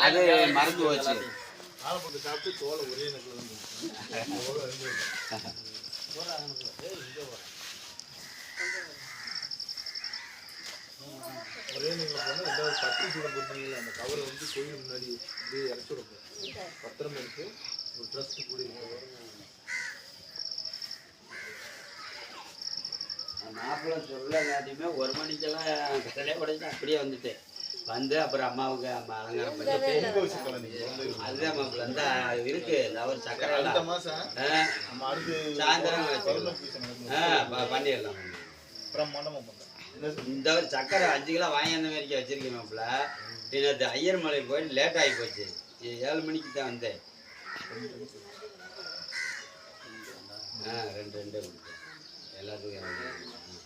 அது மறந்து போச்சு. ஒரே நீங்கள் போனால் ரெண்டாவது பத்து சூடம் போட்டீங்களா அந்த கவரை வந்து கோயில் முன்னாடி அப்படியே இறச்சி விடணும் பத்திரமா இருக்கு ஒரு ட்ரஸ்ட் கூட மாப்பிள்ளை சொல்லங்காட்டியுமே ஒரு மணிக்கெல்லாம் சிலையை உடைச்சு அப்படியே வந்துட்டேன் வந்து அப்புறம் அம்மாவுக்கு அம்மா அலங்காரம் பண்ணிட்டு. அதுதான் மாப்பிள்ளை. இந்த இருக்கு. இந்த அவர் சக்கரை சாயந்தரம் பண்ணிடலாம்? இந்த ஒரு சக்கரை அஞ்சு கிலோ வாங்கி அந்த மாதிரி வச்சிருக்கேன் மாப்பிள்ள. நேற்று ஐயர் மலை போயிட்டு லேட் ஆகி போச்சு. ஏழு மணிக்கு தான் வந்தேன். ஆ ரெண்டு ரெண்டு எல்லாத்துக்கும்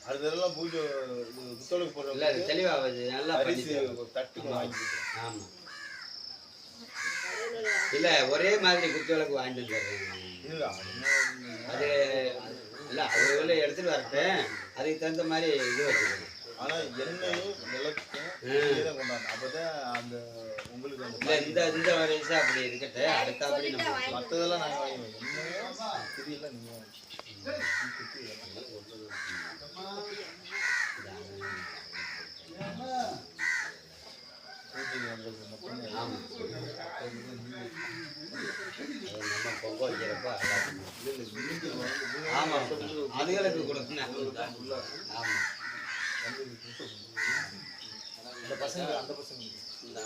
அடுத்ததெல்லாம் பூஜை புத்தகம் போடுற இல்ல தெளிவா வச்சு நல்லா அரிசி தட்டுக்கு வாங்கி கொடுக்குறேன். ஆமா. இல்ல ஒரே மாதிரி குத்து விளக்கு வாங்கிட்டு அது இல்ல அவங்க எடுத்துட்டு வரட்டேன் அதுக்கு தகுந்த மாதிரி இது வச்சுக்கணும். ஆனா எண்ணெயும் விளக்கும் அப்பதான் அந்த உங்களுக்கு அந்த இந்த இந்த வயசு அப்படி இருக்கட்ടെ அடுத்த அப்படி நம்ம மத்ததெல்லாம் நாங்க வாங்குவோம் எண்ணெயும் திரியெல்லாம் வாங்கிக்கோங்க. பூஜை பண்றது நம்ம பொங்க வைக்கிறப்ப அதான். அதுகளுக்கு கொடுக்கணும் பசங்க அந்த பசங்க இந்த